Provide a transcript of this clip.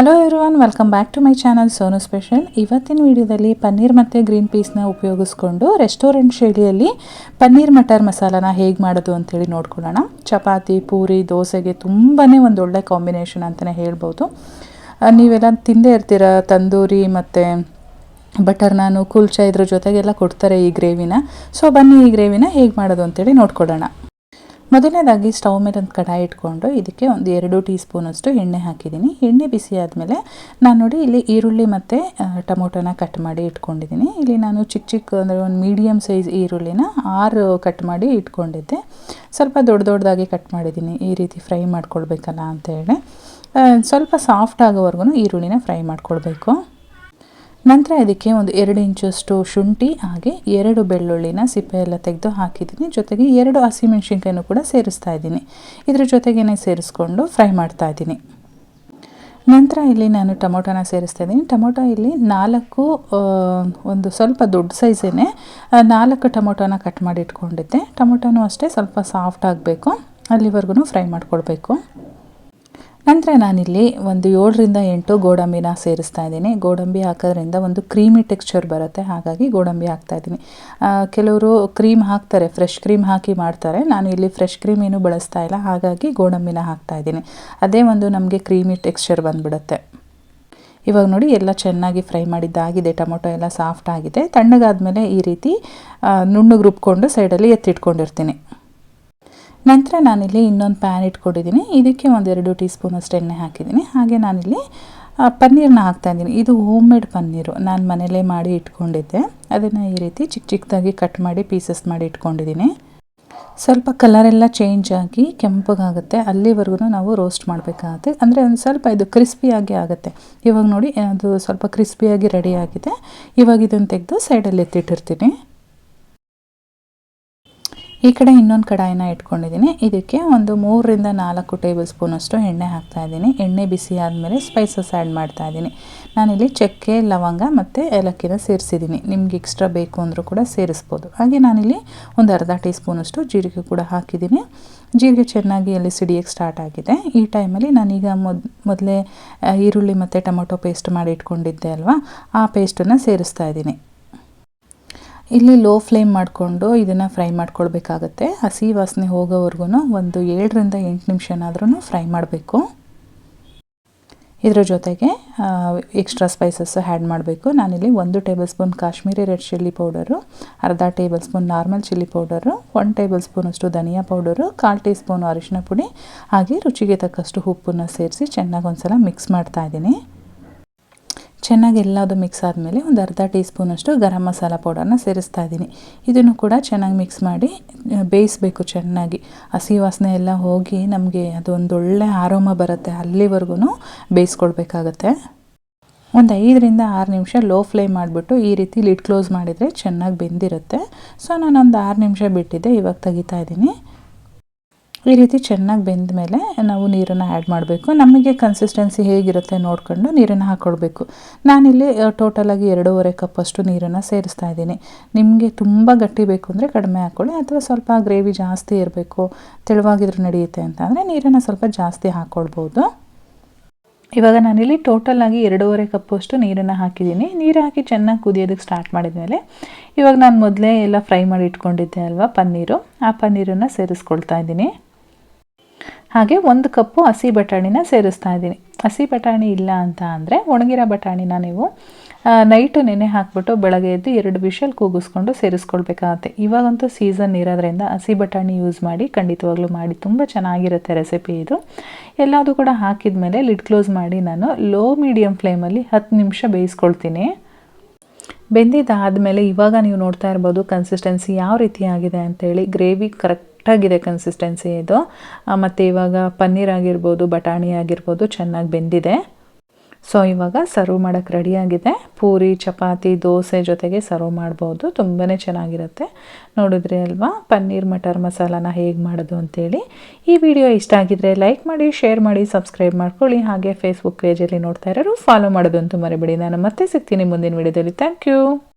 Hello everyone welcome back to my channel Sonu special ಇವತ್ತಿನ ವಿಡಿಯೋದಲ್ಲಿ ಪನ್ನೀರ್ ಮತ್ತು ಗ್ರೀನ್ ಪೀಸ್ನ ಉಪಯೋಗಿಸ್ಕೊಂಡು ರೆಸ್ಟೋರೆಂಟ್ ಶೈಲಿಯಲ್ಲಿ ಪನ್ನೀರ್ ಮಟರ್ ಮಸಾಲಾನ ಹೇಗೆ ಮಾಡೋದು ಅಂತೇಳಿ ನೋಡ್ಕೊಳ್ಳೋಣ. ಚಪಾತಿ, ಪೂರಿ, ದೋಸೆಗೆ ತುಂಬಾ ಒಂದು ಒಳ್ಳೆ ಕಾಂಬಿನೇಷನ್ ಅಂತಲೇ ಹೇಳ್ಬೋದು ನೀವೆಲ್ಲ ತಿಂದೇ ಇರ್ತೀರ ತಂದೂರಿ ಮತ್ತು ಬಟರ್ ನಾನು ಕುಲ್ಚಾ ಇದ್ರ ಜೊತೆಗೆಲ್ಲ ಕೊಡ್ತಾರೆ ಈ ಗ್ರೇವಿನ ಸೊ ಬನ್ನಿ ಈ ಗ್ರೇವಿನ ಹೇಗೆ ಮಾಡೋದು ಅಂತೇಳಿ ನೋಡ್ಕೊಳ್ಳೋಣ. ಮೊದಲನೇದಾಗಿ ಸ್ಟವ್ ಮೇಲೆ ಒಂದು ಕಡಾಯಿ ಇಟ್ಕೊಂಡು ಇದಕ್ಕೆ ಒಂದು ಎರಡು ಟೀ ಸ್ಪೂನಷ್ಟು ಎಣ್ಣೆ ಹಾಕಿದ್ದೀನಿ. ಎಣ್ಣೆ ಬಿಸಿ ಆದಮೇಲೆ ನಾನು ನೋಡಿ ಇಲ್ಲಿ ಈರುಳ್ಳಿ ಮತ್ತು ಟೊಮೊಟೊನ ಕಟ್ ಮಾಡಿ ಇಟ್ಕೊಂಡಿದ್ದೀನಿ. ಇಲ್ಲಿ ನಾನು ಚಿಕ್ಕ ಚಿಕ್ಕ ಅಂದರೆ ಒಂದು ಮೀಡಿಯಮ್ ಸೈಜ್ ಈರುಳ್ಳಿನ ಆರು ಕಟ್ ಮಾಡಿ ಇಟ್ಕೊಂಡಿದ್ದೆ. ಸ್ವಲ್ಪ ದೊಡ್ಡ ದೊಡ್ಡದಾಗಿ ಕಟ್ ಮಾಡಿದ್ದೀನಿ. ಈ ರೀತಿ ಫ್ರೈ ಮಾಡ್ಕೊಳ್ಬೇಕಲ್ಲ ಅಂತೇಳಿ ಸ್ವಲ್ಪ ಸಾಫ್ಟ್ ಆಗೋವರೆಗೂ ಈರುಳ್ಳಿನ ಫ್ರೈ ಮಾಡ್ಕೊಳ್ಬೇಕು. ನಂತರ ಇದಕ್ಕೆ ಒಂದು ಎರಡು ಇಂಚಷ್ಟು ಶುಂಠಿ ಹಾಗೆ ಎರಡು ಬೆಳ್ಳುಳ್ಳಿನ ಸಿಪ್ಪೆ ಎಲ್ಲ ತೆಗೆದು ಹಾಕಿದ್ದೀನಿ. ಜೊತೆಗೆ ಎರಡು ಹಸಿಮೆಣ್ಸಿನ್ಕಾಯಿನೂ ಕೂಡ ಸೇರಿಸ್ತಾ ಇದ್ದೀನಿ. ಇದರ ಜೊತೆಗೇನೆ ಸೇರಿಸ್ಕೊಂಡು ಫ್ರೈ ಮಾಡ್ತಾ ಇದ್ದೀನಿ. ನಂತರ ಇಲ್ಲಿ ನಾನು ಟೊಮೊಟೊನ ಸೇರಿಸ್ತಾ ಇದ್ದೀನಿ. ಟೊಮೊಟೊ ಇಲ್ಲಿ ನಾಲ್ಕು ಒಂದು ಸ್ವಲ್ಪ ದೊಡ್ಡ ಸೈಜೇನೆ ನಾಲ್ಕು ಟೊಮೊಟೊನ ಕಟ್ ಮಾಡಿ ಇಟ್ಕೊಂಡಿದ್ದೆ. ಟೊಮೊಟೊನೂ ಅಷ್ಟೇ ಸ್ವಲ್ಪ ಸಾಫ್ಟ್ ಆಗಬೇಕು. ಅಲ್ಲಿವರೆಗೂ ಫ್ರೈ ಮಾಡ್ಕೊಳ್ಬೇಕು. ನಂತರ ನಾನಿಲ್ಲಿ ಒಂದು ಏಳರಿಂದ ಎಂಟು ಗೋಡಂಬಿನ ಸೇರಿಸ್ತಾ ಇದ್ದೀನಿ. ಗೋಡಂಬಿ ಹಾಕೋದ್ರಿಂದ ಒಂದು ಕ್ರೀಮಿ ಟೆಕ್ಸ್ಚರ್ ಬರುತ್ತೆ. ಹಾಗಾಗಿ ಗೋಡಂಬಿ ಹಾಕ್ತಾ ಇದ್ದೀನಿ. ಕೆಲವರು ಕ್ರೀಮ್ ಹಾಕ್ತಾರೆ, ಫ್ರೆಶ್ ಕ್ರೀಮ್ ಹಾಕಿ ಮಾಡ್ತಾರೆ. ನಾನು ಇಲ್ಲಿ ಫ್ರೆಶ್ ಕ್ರೀಮ್ ಏನು ಬಳಸ್ತಾ ಇಲ್ಲ. ಹಾಗಾಗಿ ಗೋಡಂಬಿನ ಹಾಕ್ತಾ ಇದ್ದೀನಿ. ಅದೇ ಒಂದು ನಮಗೆ ಕ್ರೀಮಿ ಟೆಕ್ಸ್ಚರ್ ಬಂದ್ಬಿಡುತ್ತೆ. ಇವಾಗ ನೋಡಿ, ಎಲ್ಲ ಚೆನ್ನಾಗಿ ಫ್ರೈ ಮಾಡಿದ್ದಾಗಿದೆ. ಟೊಮೊಟೊ ಎಲ್ಲ ಸಾಫ್ಟ್ ಆಗಿದೆ. ತಣ್ಣಗಾದ ಮೇಲೆ ಈ ರೀತಿ ನುಣ್ಣಗೆ ರುಬ್ಕೊಂಡು ಸೈಡಲ್ಲಿ ಎತ್ತಿಟ್ಕೊಂಡಿರ್ತೀನಿ. ನಂತರ ನಾನಿಲ್ಲಿ ಇನ್ನೊಂದು ಪ್ಯಾನ್ ಇಟ್ಕೊಂಡಿದ್ದೀನಿ. ಇದಕ್ಕೆ ಒಂದೆರಡು ಟೀ ಸ್ಪೂನಷ್ಟು ಎಣ್ಣೆ ಹಾಕಿದ್ದೀನಿ. ಹಾಗೆ ನಾನಿಲ್ಲಿ ಆ, ಪನ್ನೀರ್ನ ಹಾಕ್ತಾ ಇದ್ದೀನಿ. ಇದು ಹೋಮ್ ಮೇಡ್ ಪನ್ನೀರು. ನಾನು ಮನೇಲೇ ಮಾಡಿ ಇಟ್ಕೊಂಡಿದ್ದೆ. ಅದನ್ನು ಈ ರೀತಿ ಚಿಕ್ಕ ಚಿಕ್ಕದಾಗಿ ಕಟ್ ಮಾಡಿ ಪೀಸಸ್ ಮಾಡಿ ಇಟ್ಕೊಂಡಿದ್ದೀನಿ. ಸ್ವಲ್ಪ ಕಲರೆಲ್ಲ ಚೇಂಜ್ ಆಗಿ ಕೆಂಪಗಾಗುತ್ತೆ ಅಲ್ಲಿವರೆಗೂ ನಾವು ರೋಸ್ಟ್ ಮಾಡಬೇಕಾಗುತ್ತೆ. ಅಂದರೆ ಒಂದು ಸ್ವಲ್ಪ ಇದು ಕ್ರಿಸ್ಪಿಯಾಗಿ ಆಗುತ್ತೆ. ಇವಾಗ ನೋಡಿ ಅದು ಸ್ವಲ್ಪ ಕ್ರಿಸ್ಪಿಯಾಗಿ ರೆಡಿ ಆಗಿದೆ. ಇವಾಗ ಇದನ್ನು ತೆಗೆದು ಸೈಡಲ್ಲಿ ಎತ್ತಿಟ್ಟಿರ್ತೀನಿ. ಈ ಕಡೆ ಇನ್ನೊಂದು ಕಡಾಯಿನ ಇಟ್ಕೊಂಡಿದ್ದೀನಿ. ಇದಕ್ಕೆ ಒಂದು ಮೂರರಿಂದ ನಾಲ್ಕು ಟೇಬಲ್ ಸ್ಪೂನಷ್ಟು ಎಣ್ಣೆ ಹಾಕ್ತಾ ಇದ್ದೀನಿ. ಎಣ್ಣೆ ಬಿಸಿ ಆದಮೇಲೆ ಸ್ಪೈಸಸ್ ಆ್ಯಡ್ ಮಾಡ್ತಾ ಇದ್ದೀನಿ. ನಾನಿಲ್ಲಿ ಚಕ್ಕೆ, ಲವಂಗ ಮತ್ತು ಏಲಕ್ಕಿನ ಸೇರಿಸಿದ್ದೀನಿ. ನಿಮ್ಗೆ ಎಕ್ಸ್ಟ್ರಾ ಬೇಕು ಅಂದರೂ ಕೂಡ ಸೇರಿಸ್ಬೋದು. ಹಾಗೆ ನಾನಿಲ್ಲಿ ಒಂದು ಅರ್ಧ ಟೀ ಸ್ಪೂನಷ್ಟು ಜೀರಿಗೆ ಕೂಡ ಹಾಕಿದ್ದೀನಿ. ಜೀರಿಗೆ ಚೆನ್ನಾಗಿ ಅಲ್ಲಿ ಸಿಡಿಯೋಕ್ಕೆ ಸ್ಟಾರ್ಟ್ ಆಗಿದೆ. ಈ ಟೈಮಲ್ಲಿ ನಾನೀಗ ಮೊದ್, ಮೊದಲೇ ಈರುಳ್ಳಿ ಮತ್ತು ಟೊಮೊಟೊ ಪೇಸ್ಟ್ ಮಾಡಿ ಇಟ್ಕೊಂಡಿದ್ದೆ ಅಲ್ವಾ? ಆ ಪೇಸ್ಟನ್ನು ಸೇರಿಸ್ತಾ ಇದ್ದೀನಿ. ಇಲ್ಲಿ ಲೋ ಫ್ಲೇಮ್ ಮಾಡಿಕೊಂಡು ಇದನ್ನು ಫ್ರೈ ಮಾಡ್ಕೊಳ್ಬೇಕಾಗತ್ತೆ. ಹಸಿ ವಾಸನೆ ಹೋಗೋವರೆಗೂ ಒಂದು ಏಳರಿಂದ ಎಂಟು ನಿಮಿಷನಾದ್ರೂ ಫ್ರೈ ಮಾಡಬೇಕು. ಇದರ ಜೊತೆಗೆ ಎಕ್ಸ್ಟ್ರಾ ಸ್ಪೈಸಸ್ ಆ್ಯಡ್ ಮಾಡಬೇಕು. ನಾನಿಲ್ಲಿ ಒಂದು tablespoon Kashmiri red chilli powder ಅರ್ಧ tablespoon normal chilli powder one table ಸ್ಪೂನಷ್ಟು ಧನಿಯಾ ಪೌಡರು ಕಾಲು ಟೀ ಸ್ಪೂನ್ ಅರಿಶಿನ ಪುಡಿ, ಹಾಗೆ ರುಚಿಗೆ ತಕ್ಕಷ್ಟು ಉಪ್ಪನ್ನು ಸೇರಿಸಿ ಚೆನ್ನಾಗಿ ಒಂದ್ಸಲ ಮಿಕ್ಸ್ ಮಾಡ್ತಾ ಇದ್ದೀನಿ. ಚೆನ್ನಾಗಿ ಎಲ್ಲದು ಮಿಕ್ಸ್ ಆದಮೇಲೆ ಒಂದು ಅರ್ಧ ಟೀ ಸ್ಪೂನಷ್ಟು ಗರಂ ಮಸಾಲ ಪೌಡರ್ನ ಸೇರಿಸ್ತಾ ಇದ್ದೀನಿ. ಇದನ್ನು ಕೂಡ ಚೆನ್ನಾಗಿ ಮಿಕ್ಸ್ ಮಾಡಿ ಬೇಯಿಸಬೇಕು ಚೆನ್ನಾಗಿ. ಹಸಿ ವಾಸನೆ ಎಲ್ಲ ಹೋಗಿ ನಮಗೆ ಅದೊಂದು ಒಳ್ಳೆ ಆರೋಮ ಬರುತ್ತೆ ಅಲ್ಲಿವರೆಗೂ ಬೇಯಿಸ್ಕೊಳ್ಬೇಕಾಗತ್ತೆ ಒಂದು ಐದರಿಂದ ಆರು ನಿಮಿಷ ಲೋ ಫ್ಲೇಮ್ ಮಾಡಿಬಿಟ್ಟು ಈ ರೀತಿ ಲಿಡ್ ಕ್ಲೋಸ್ ಮಾಡಿದರೆ ಚೆನ್ನಾಗಿ ಬೆಂದಿರುತ್ತೆ. ಸೊ ನಾನೊಂದು ಆರು ನಿಮಿಷ ಬಿಟ್ಟಿದ್ದೆ, ಇವಾಗ ತೆಗಿತಾ ಇದ್ದೀನಿ. ಈ ರೀತಿ ಚೆನ್ನಾಗಿ ಬೆಂದ ಮೇಲೆ ನಾವು ನೀರನ್ನು ಆ್ಯಡ್ ಮಾಡಬೇಕು. ನಮಗೆ ಕನ್ಸಿಸ್ಟೆನ್ಸಿ ಹೇಗಿರುತ್ತೆ ನೋಡ್ಕೊಂಡು ನೀರನ್ನು ಹಾಕ್ಕೊಳ್ಬೇಕು ನಾನಿಲ್ಲಿ ಟೋಟಲಾಗಿ ಎರಡೂವರೆ ಕಪ್ಪಷ್ಟು ನೀರನ್ನು ಸೇರಿಸ್ತಾ ಇದ್ದೀನಿ. ನಿಮಗೆ ತುಂಬ ಗಟ್ಟಿ ಬೇಕು ಅಂದರೆ ಕಡಿಮೆ ಹಾಕ್ಕೊಳ್ಳಿ ಅಥವಾ ಸ್ವಲ್ಪ ಗ್ರೇವಿ ಜಾಸ್ತಿ ಇರಬೇಕು, ತೆಳುವಾಗಿದ್ರೂ ನಡೆಯುತ್ತೆ ಅಂತ ಅಂದರೆ ನೀರನ್ನು ಸ್ವಲ್ಪ ಜಾಸ್ತಿ ಹಾಕ್ಕೊಳ್ಬೋದು ಇವಾಗ ನಾನಿಲ್ಲಿ ಟೋಟಲ್ ಆಗಿ ಎರಡೂವರೆ ಕಪ್ಪಷ್ಟು ನೀರನ್ನು ಹಾಕಿದ್ದೀನಿ. ನೀರು ಹಾಕಿ ಚೆನ್ನಾಗಿ ಕುದಿಯೋದಕ್ಕೆ ಸ್ಟಾರ್ಟ್ ಮಾಡಿದ ಮೇಲೆ ಇವಾಗ ನಾನು ಮೊದಲೇ ಎಲ್ಲ ಫ್ರೈ ಮಾಡಿ ಇಟ್ಕೊಂಡಿದ್ದೆ ಅಲ್ವಾ ಪನ್ನೀರು. ಆ ಪನ್ನೀರನ್ನು ಸೇರಿಸ್ಕೊಳ್ತಾ ಇದ್ದೀನಿ. ಹಾಗೆ ಒಂದು ಕಪ್ಪು ಹಸಿ ಬಟಾಣಿನ ಸೇರಿಸ್ತಾ ಇದ್ದೀನಿ. ಹಸಿ ಬಟಾಣಿ ಇಲ್ಲ ಅಂತ ಅಂದರೆ ಒಣಗಿರೋ ಬಟಾಣಿನ ನೀವು ನೈಟು ನೆನೆ ಹಾಕ್ಬಿಟ್ಟು ಬೆಳಗ್ಗೆ ಎದ್ದು ಎರಡು ವಿಷಲ್ ಕೂಗಿಸ್ಕೊಂಡು ಸೇರಿಸ್ಕೊಳ್ಬೇಕಾಗತ್ತೆ. ಇವಾಗಂತೂ ಸೀಸನ್ ಇರೋದ್ರಿಂದ ಹಸಿ ಬಟಾಣಿ ಯೂಸ್ ಮಾಡಿ ಖಂಡಿತವಾಗ್ಲೂ ಮಾಡಿ. ತುಂಬ ಚೆನ್ನಾಗಿರುತ್ತೆ ರೆಸಿಪಿ ಇದು. ಎಲ್ಲದೂ ಕೂಡ ಹಾಕಿದ ಮೇಲೆ ಲಿಡ್ ಕ್ಲೋಸ್ ಮಾಡಿ ನಾನು ಲೋ ಮೀಡಿಯಮ್ ಫ್ಲೇಮಲ್ಲಿ ಹತ್ತು ನಿಮಿಷ ಬೇಯಿಸ್ಕೊಳ್ತೀನಿ. ಬೆಂದಿದ್ದಾದಮೇಲೆ ಇವಾಗ ನೀವು ನೋಡ್ತಾ ಇರ್ಬೋದು ಕನ್ಸಿಸ್ಟೆನ್ಸಿ ಯಾವ ರೀತಿ ಆಗಿದೆ ಅಂತೇಳಿ. ಗ್ರೇವಿ ಕರೆಕ್ಟಾಗಿದೆ ಕನ್ಸಿಸ್ಟೆನ್ಸಿ ಇದು. ಮತ್ತು ಇವಾಗ ಪನ್ನೀರ್ ಆಗಿರ್ಬೋದು, ಬಟಾಣಿ ಆಗಿರ್ಬೋದು ಚೆನ್ನಾಗಿ ಬೆಂದಿದೆ. ಸೊ ಇವಾಗ ಸರ್ವ್ ಮಾಡೋಕ್ಕೆ ರೆಡಿಯಾಗಿದೆ ಪೂರಿ, ಚಪಾತಿ, ದೋಸೆ ಜೊತೆಗೆ ಸರ್ವ್ ಮಾಡ್ಬೋದು. ತುಂಬಾ ಚೆನ್ನಾಗಿರುತ್ತೆ. ನೋಡಿದ್ರಿ ಅಲ್ವಾ? ಪನ್ನೀರ್, ಮಟರ್ ಮಸಾಲಾನ ಹೇಗೆ ಮಾಡೋದು ಅಂತೇಳಿ. ಈ ವಿಡಿಯೋ ಇಷ್ಟ ಆಗಿದ್ರೆ ಲೈಕ್ ಮಾಡಿ ಶೇರ್ ಮಾಡಿ ಸಬ್ಸ್ಕ್ರೈಬ್ ಮಾಡ್ಕೊಳ್ಳಿ. ಹಾಗೆ ಫೇಸ್ಬುಕ್ ಪೇಜಲ್ಲಿ ನೋಡ್ತಾ ಇರೋರು ಫಾಲೋ ಮಾಡೋದು ಅಂತೂ ಮರಿಬೇಡಿ. ನಾನು ಮತ್ತೆ ಸಿಗ್ತೀನಿ ಮುಂದಿನ ವಿಡಿಯೋದಲ್ಲಿ ಥ್ಯಾಂಕ್ ಯು